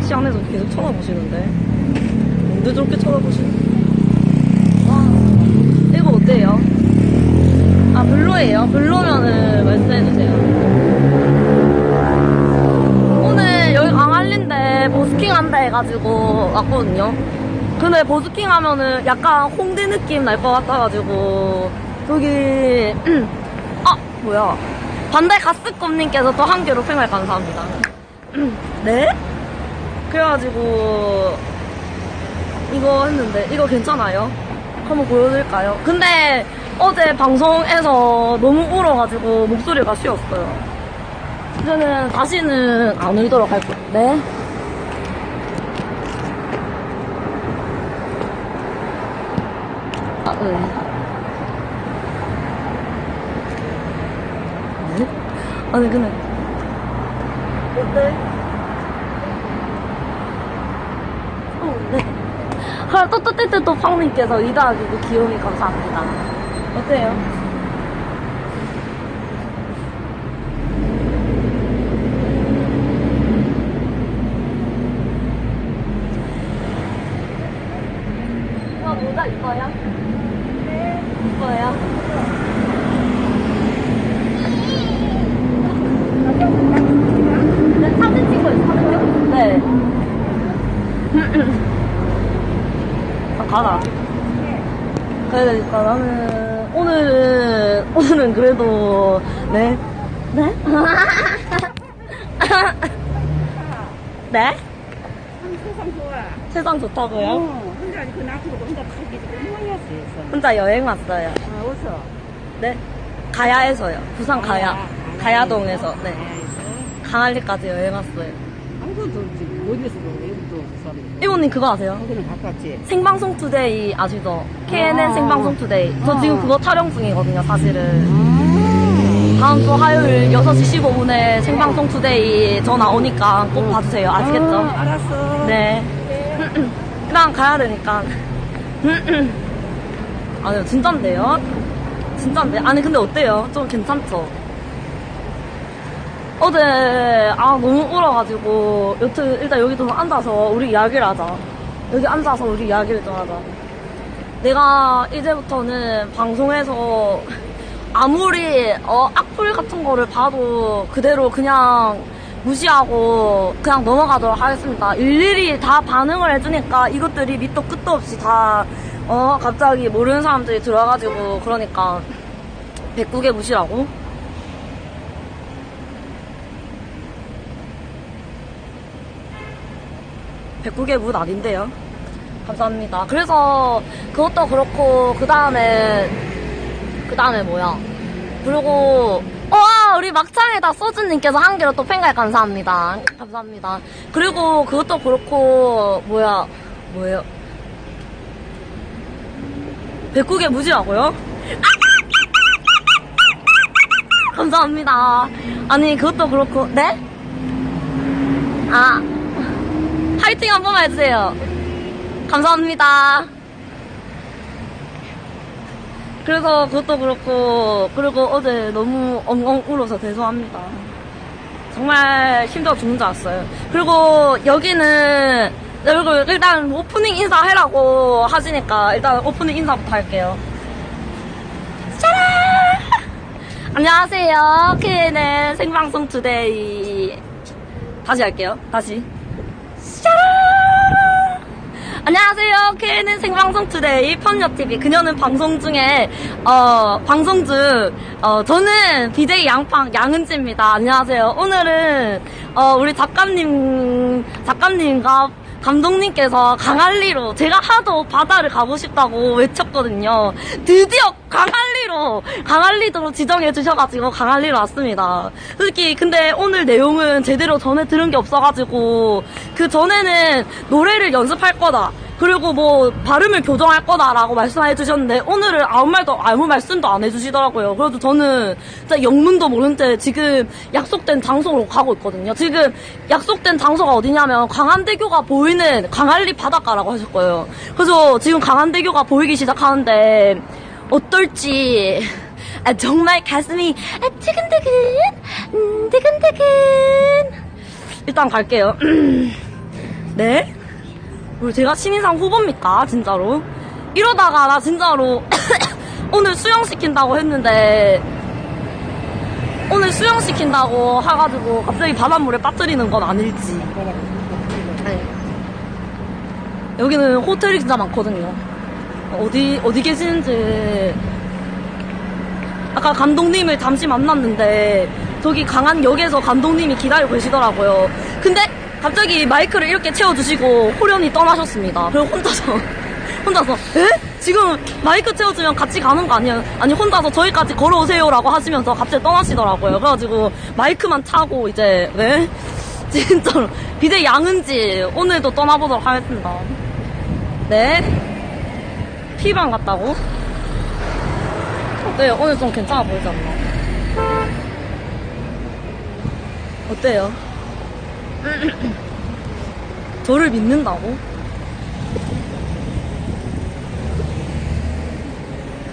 택시 안에서 계속 쳐다보시는데. 뭔데 저렇게 쳐다보시는 와, 이거 어때요? 아, 별로예요? 별로면은 말씀해주세요. 오늘 여기 강한리인데 버스킹 한다 해가지고 왔거든요. 근데 버스킹 하면은 약간 홍대 느낌 날 것 같아가지고 저기 아 뭐야 반대 가스껌님께서 또 한 개로 팽을 감사합니다. 네? 그래가지고 이거 했는데 이거 괜찮아요? 한번 보여드릴까요? 근데 어제 방송에서 너무 울어가지고 목소리가 쉬었어요. 저는 다시는 안 울도록 할 거예요. 네? 아, 응. 네? 아니, 근데. 어때? 어, 네. 하, 또또또또 또 팡님께서 이다하기고 귀요미 감사합니다. 어때요? 이거 모자 이뻐요? 네. 이뻐요? 네, 사진 찍고 있어요. 네. 아, 가라. 그러니까 나는, 오늘은, 오늘은 그래도, 네. 네? 네? 세상 좋아. 세상 좋다고요? 어, 혼자 그 나쁘고 혼자 타기 얼마였어. 혼자 여행 왔어요. 아, 어서. 네. 가야에서요. 부산 가야. 가야동에서, 네. 가야에서. 강한리까지 여행 왔어요. 여기도. 이모님 그거 아세요? 가깝지. 생방송 투데이 아시죠? KNN 아. 생방송 투데이. 저 아. 지금 그거 촬영 중이거든요, 사실은. 아. 다음 주 화요일 6시 15분에 생방송 투데이 저 나오니까 꼭 봐주세요. 아시겠죠? 어, 알았어. 네. 일단 가야 되니까. 아니요, 진짠데요? 진짠데? 아니, 근데 어때요? 좀 괜찮죠? 어제, 아, 너무 울어가지고, 여튼, 일단 여기 좀 앉아서 우리 이야기를 하자. 여기 앉아서 우리 이야기를 좀 하자. 내가 이제부터는 방송에서 아무리, 어, 악플 같은 거를 봐도 그대로 그냥 무시하고 그냥 넘어가도록 하겠습니다. 일일이 다 반응을 해주니까 이것들이 밑도 끝도 없이 다, 어, 갑자기 모르는 사람들이 들어와가지고 그러니까 백국에 무시라고? 백국의 문 아닌데요? 감사합니다. 그래서 그것도 그렇고 그 다음에 그 다음에 뭐야? 그리고 와 우리 막창에다 소주님께서 한 개로 또 팬가입 감사합니다. 감사합니다. 그리고 그것도 그렇고 뭐야 뭐예요? 백국의 무지라고요? 감사합니다. 아니 그것도 그렇고 네? 아 파이팅 한 번만 해주세요. 감사합니다. 그래서 그것도 그렇고, 그리고 어제 너무 엉엉 울어서 죄송합니다. 정말 힘들어 죽는 줄 알았어요. 그리고 여기는, 여러분 일단 오프닝 인사 해라고 하시니까 일단 오프닝 인사부터 할게요. 안녕하세요. KNN 생방송 투데이. 다시 할게요. 다시. 짜란! 안녕하세요. KNN 생방송 투데이 펀녀TV. 그녀는 방송 중에, 어, 방송 중, 어, 저는 BJ 양팡 양은지입니다. 안녕하세요. 오늘은, 어, 우리 작가님, 작가님과 감독님께서 강할리로 제가 하도 바다를 가고 싶다고 외쳤거든요. 드디어 강할리로 강할리도로 지정해 주셔가지고 강할리로 왔습니다. 솔직히 근데 오늘 내용은 제대로 전에 들은 게 없어가지고 그 전에는 노래를 연습할 거다. 그리고 뭐 발음을 교정할 거다라고 말씀해 주셨는데 오늘은 아무 말도 아무 말씀도 안 해주시더라고요. 그래도 저는 진짜 영문도 채 지금 약속된 장소로 가고 있거든요. 지금 약속된 장소가 어디냐면 광안대교가 보이는 광안리 바닷가라고 하실 거예요. 그래서 지금 광안대교가 보이기 시작하는데 어떨지 아, 정말 가슴이 아, 두근두근 음, 두근두근 일단 갈게요. 네? 우리 제가 신인상 후보입니까? 진짜로? 이러다가 나 진짜로 오늘 수영시킨다고 했는데 오늘 수영시킨다고 해가지고 갑자기 바닷물에 빠뜨리는 건 아닐지. 네. 여기는 호텔이 진짜 많거든요. 어디, 어디 계시는지. 아까 감독님을 잠시 만났는데, 저기 강한역에서 감독님이 기다리고 계시더라고요. 근데 갑자기 마이크를 이렇게 채워주시고 호련히 떠나셨습니다. 그리고 혼자서, 혼자서, 에? 지금 마이크 채워주면 같이 가는 거 아니에요? 아니, 혼자서 저기까지 걸어오세요라고 하시면서 갑자기 떠나시더라고요. 그래가지고 마이크만 차고 이제, 네? 진짜로. 비대 양은지 오늘도 떠나보도록 하겠습니다. 네. 피방 갔다고? 어때요? 오늘 좀 괜찮아 보이지 않나? 어때요? 저를 믿는다고?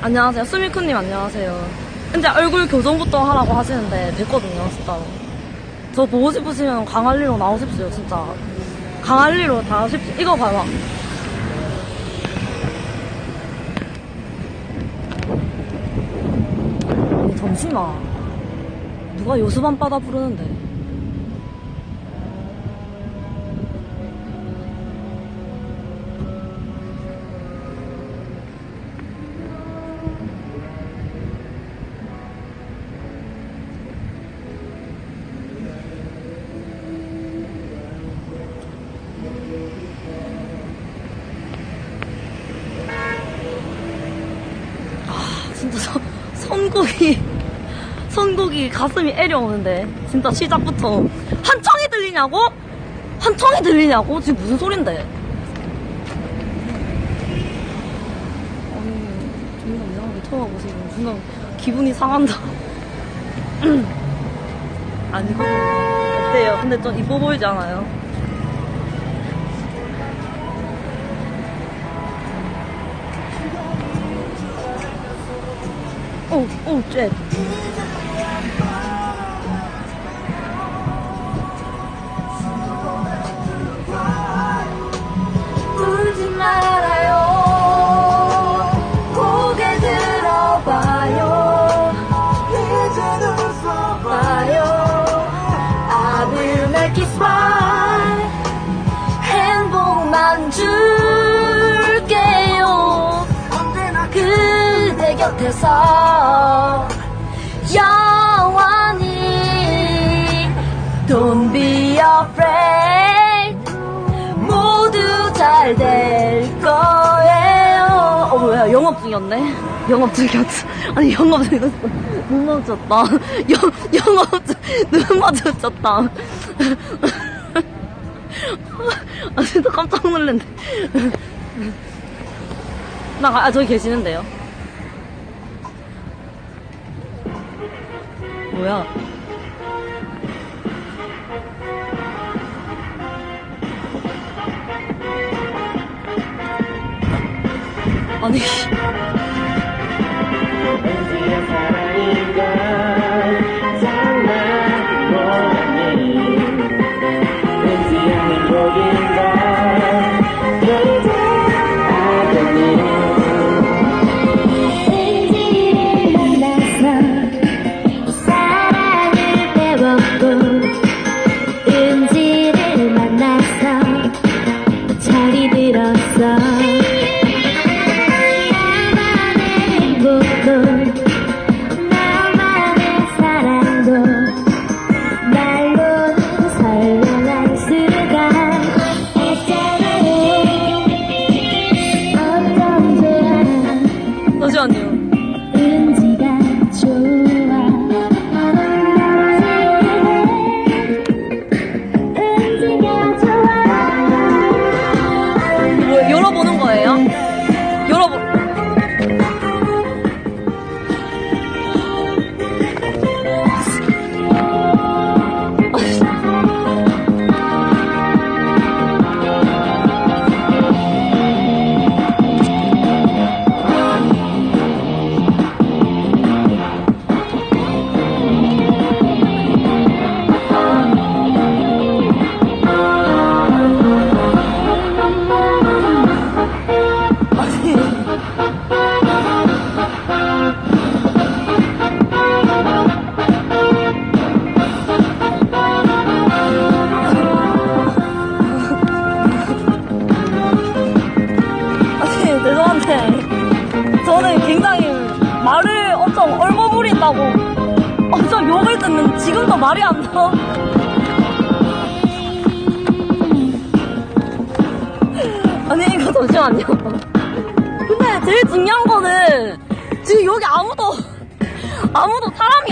안녕하세요. 수미쿠님 안녕하세요. 근데 얼굴 교정부터 하라고 하시는데 됐거든요, 진짜로. 저 보고 싶으시면 강할리로 나오십시오, 진짜. 강할리로 다 하십시오. 이거 봐봐. 잠시만. 누가 요수밤 바다 부르는데. 선곡이 선곡이 가슴이 애려오는데 진짜 시작부터 한청이 들리냐고? 한청이 들리냐고? 지금 무슨 소린데? 아니 존나 이상하게 쳐다보시고 존나 기분이 상한다 아니고 어때요? 근데 좀 이뻐 보이지 않아요? 오, 오, 쟤. 뭐야 영업 중이었어. 아니 영업 중이었어. 눈 마주쳤다. 영, 영업 중눈 마주쳤다. 아 진짜 깜짝 놀랐네. 나, 가- 아, 저기 계시는데요. 뭐야? 아니, 언제나 사랑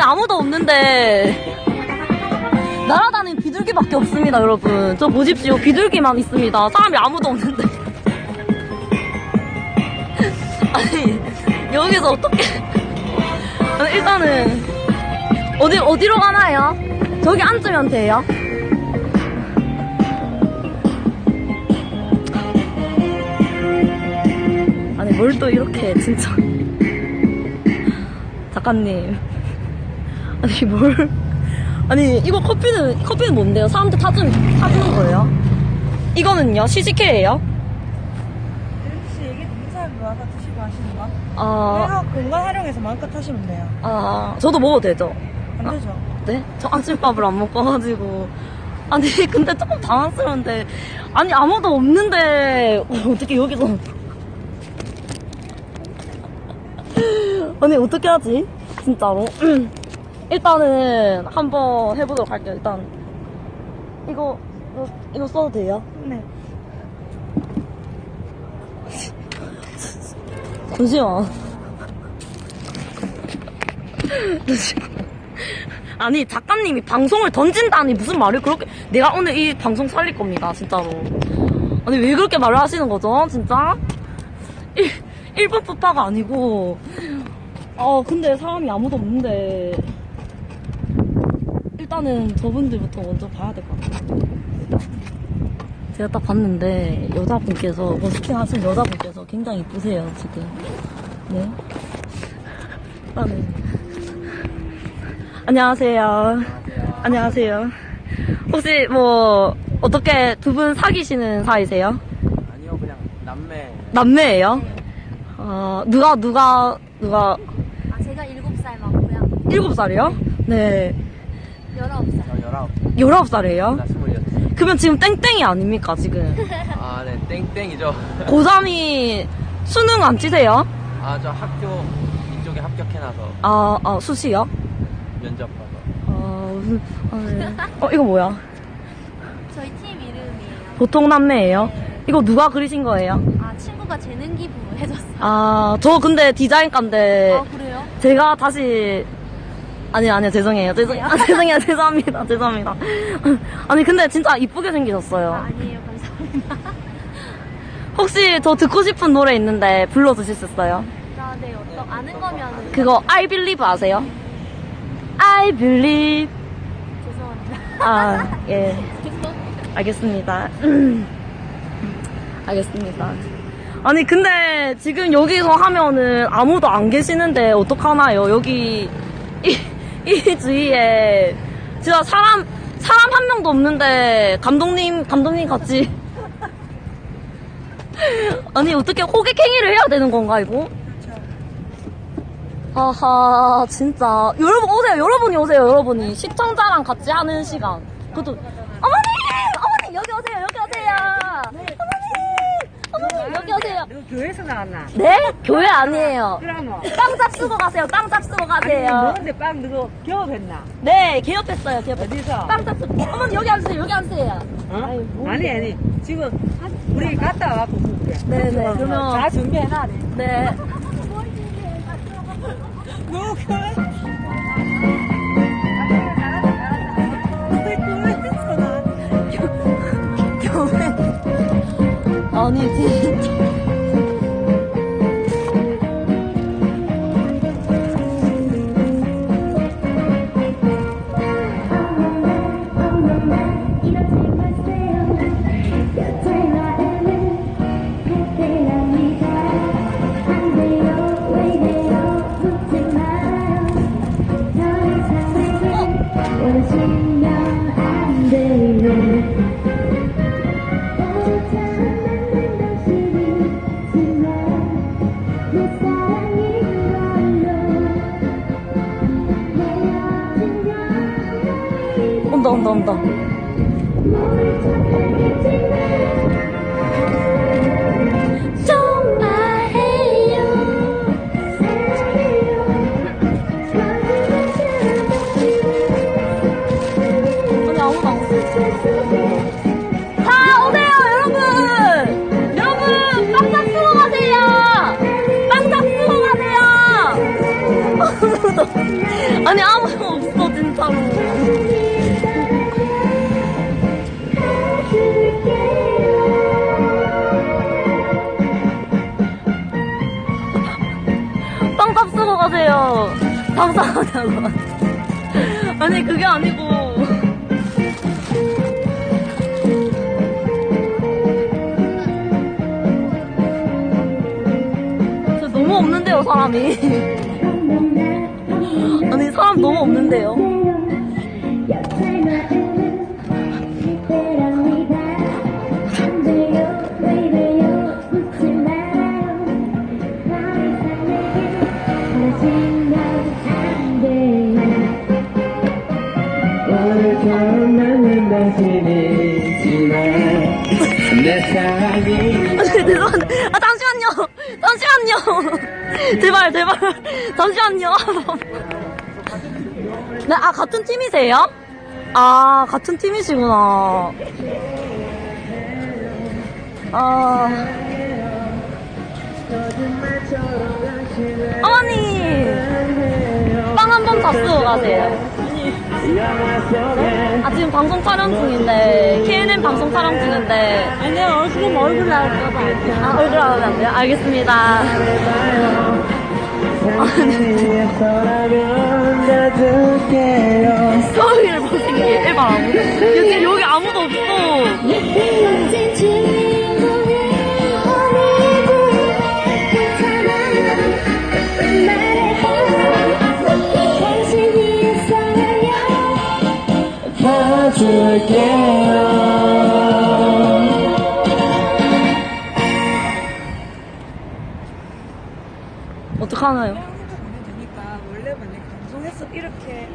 아무도, 없는데 날아다니는 비둘기밖에 없습니다, 여러분. 저 보십시오. 비둘기만 있습니다. 사람이 아무도 없는데. 아니, 여기서 어떻게. 일단은, 어디, 어디로 가나요? 저기 앉으면 돼요. 아니, 뭘 또 이렇게, 진짜. 작가님. 아니, 뭘. 아니, 이거 커피는, 커피는 뭔데요? 사람들 타주는, 타주는 거예요? 이거는요? CCK예요? 혹시 이게 동사를 마음껏 드시고 하시는 거? 아, 그래서 공간 활용해서 마음껏 하시면 돼요. 아, 저도 먹어도 되죠? 안 되죠? 네? 저 아침밥을 안 먹어가지고. 아니, 근데 조금 당황스러운데. 아니, 아무도 없는데, 어떻게 여기서. 아니, 어떻게 하지? 진짜로. 일단은 한번 해보도록 할게요. 일단. 이거, 이거, 이거 써도 돼요? 네. 잠시만. 잠시만. 아니, 작가님이 방송을 던진다니 무슨 말을 그렇게. 내가 오늘 이 방송 살릴 겁니다, 진짜로. 아니, 왜 그렇게 말을 하시는 거죠, 진짜? 1, 1분 푸파가 아니고. 아, 근데 사람이 아무도 없는데. 일단은 저분들부터 먼저 봐야 될 것 같아요. 제가 딱 봤는데, 여자분께서, 버스킹 하신 여자분께서 굉장히 이쁘세요, 지금. 네. 일단은. 안녕하세요. 안녕하세요. 혹시 뭐, 어떻게 두 분 사귀시는 사이세요? 아니요, 그냥 남매. 남매예요? 어, 누가, 누가, 누가, 아, 제가 7살 맞고요. 일곱 살이요? 네. 19살. 저 19, 19살이에요? 나 26. 그러면 지금 땡땡이 아닙니까, 지금? 아, 네, 땡땡이죠. 고3이 수능 안 치세요? 아, 저 학교 이쪽에 합격해놔서 아, 아, 수시요? 면접 봐서. 어, 무슨, 아, 네. 어, 이거 뭐야? 저희 팀 이름이에요. 보통 남매예요? 이거 누가 그리신 거예요? 아, 친구가 재능 기부 해줬어요. 아, 저 근데 디자인과인데, 아, 그래요? 제가 다시, 아니, 아니요, 죄송해요. 죄송, 아, 죄송해요. 죄송합니다. 죄송합니다. 아니, 근데 진짜 이쁘게 생기셨어요. 아니에요, 감사합니다. 혹시 저 듣고 싶은 노래 있는데 불러주실 수 있어요? 아, 네, 어떤, 아는 거면은. 그거, I believe 아세요? I believe. 죄송합니다. 아, 예. 죄송합니다. 알겠습니다. 알겠습니다. 아니, 근데 지금 여기서 하면은 아무도 안 계시는데 어떡하나요? 여기, 이, 이 주위에 진짜 사람, 사람 한 명도 없는데 감독님, 감독님 같이. 아니, 어떻게 호객행위를 해야 되는 건가, 이거? 아하, 진짜. 여러분, 오세요. 여러분이 오세요, 여러분이. 시청자랑 같이 하는 시간. 그것도, 어머님! 어머님, 여기 오세요, 여기 오세요! 어머님! 너 교회에서 나왔나? 네? 교회 아니에요. 깡잡 쓰고 가세요, 깡잡 쓰고 가세요. 너한테 빵 너도 개업했나? 네, 개업했어요, 개업했어요. 어디서? 깡잡 쓰고. 어머니, 여기 앉으세요, 여기 앉으세요. 어? 아니, 뭐 아니. 지금 한- 우리 갔다 와갖고 볼게. 네네, 그러면- 다 준비해놔. 네. 너 교회? 교회. 아니, 진짜. 다 오세요 여러분. 여러분 빵장 쓰고 가세요. 빵장 쓰고 가세요. 아니 아무도 없어 진짜로. 빵빵 쓰고 가세요. 감사하다고. 아니 그게 아니고. 사람이. 아니, 사람 너무 없는데요? 제발, 제발. 잠시만요. 네, 아, 같은 팀이세요? 아, 같은 팀이시구나. 아. 어머니! 빵 한번다 쓰고 가세요. 아, 지금 방송 촬영 중인데, KNN 방송 촬영 중인데, 아니야, 얼굴은 얼굴 나올까봐. 아, 얼굴 안 하면 안 돼요? 알겠습니다. 당신이었더라면 놔둘게요 서울 보시기 일반 아무 여기, 여기 아무도 없어. 봐줄게요 어떡하나요? 되니까 원래 만약에 방송에서 이렇게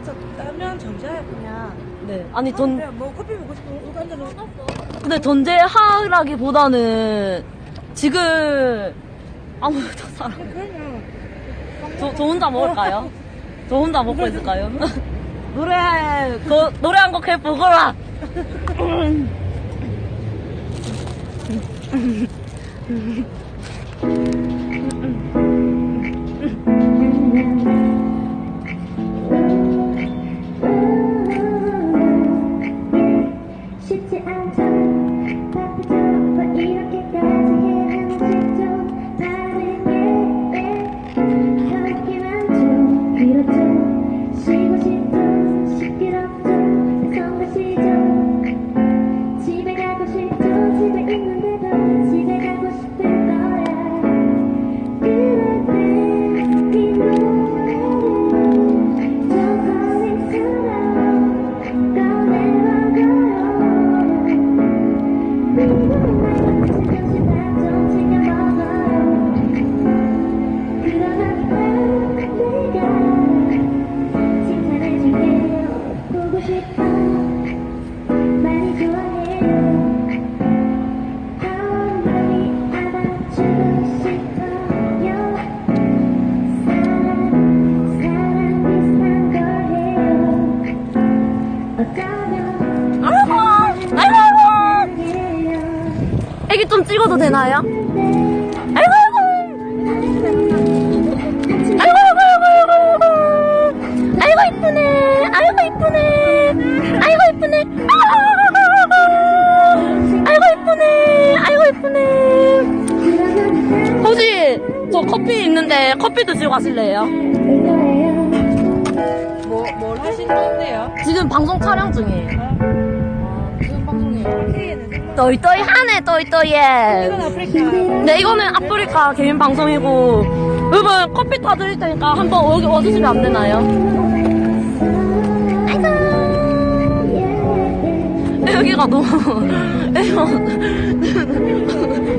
했었다면 정자야 그냥 네. 아니, 전, 그냥 뭐 커피 먹고 싶으면 이거 한잔 넣어 근데 전제하라기보다는 지금 아무도 사람. 그러면 저, 저 혼자 먹을까요? 저 혼자 먹고 있을까요? 노래, 그, 노래 한 곡 해 보거라! 되나요? 아이고, 아이고! 아이고, 아이고, 아이고, 아이고, 아이고! 아이고, 이쁘네! 아이고, 이쁘네! 아이고, 이쁘네! 아이고, 이쁘네! 아이고, 이쁘네! 혹시 저 커피 있는데 커피 드시고 가실래요? 뭐, 뭘 하시는 건데요? 지금 방송 촬영 중이에요. 무슨 방송이에요? 또이또이 하네, 아프리카 네, 이거는 아프리카 개인 방송이고, 여러분, 커피 타드릴 테니까 한번 여기 와주시면 안 되나요? 여기가 너무,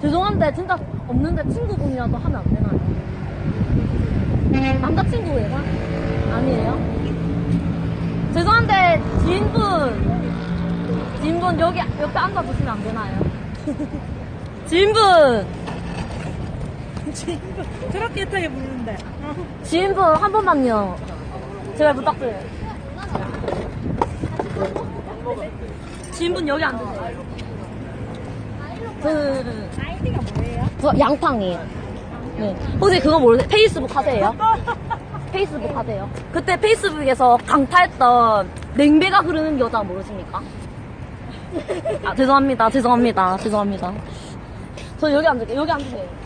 죄송한데, 진짜 없는데 친구분이라도 하면 안 되나요? 남자친구예요? 아니에요? 죄송한데, 지인분, 지인분 여기 옆에 앉아주시면 안 되나요? 지인분, 저렇게 애타게 부르는데 지인분 한 번만요. 제발 부탁드려요. 지인분 여기 앉으세요. 저는 아이디가 뭐예요? 저 양팡이에요. 네. 혹시 그거 모르세요? 페이스북 하세요? 페이스북 하세요? 그때 페이스북에서 강타했던 냉배가 흐르는 여자 모르십니까? 아, 죄송합니다. 죄송합니다. 죄송합니다. 저 여기 앉을게요. 여기 앉으세요.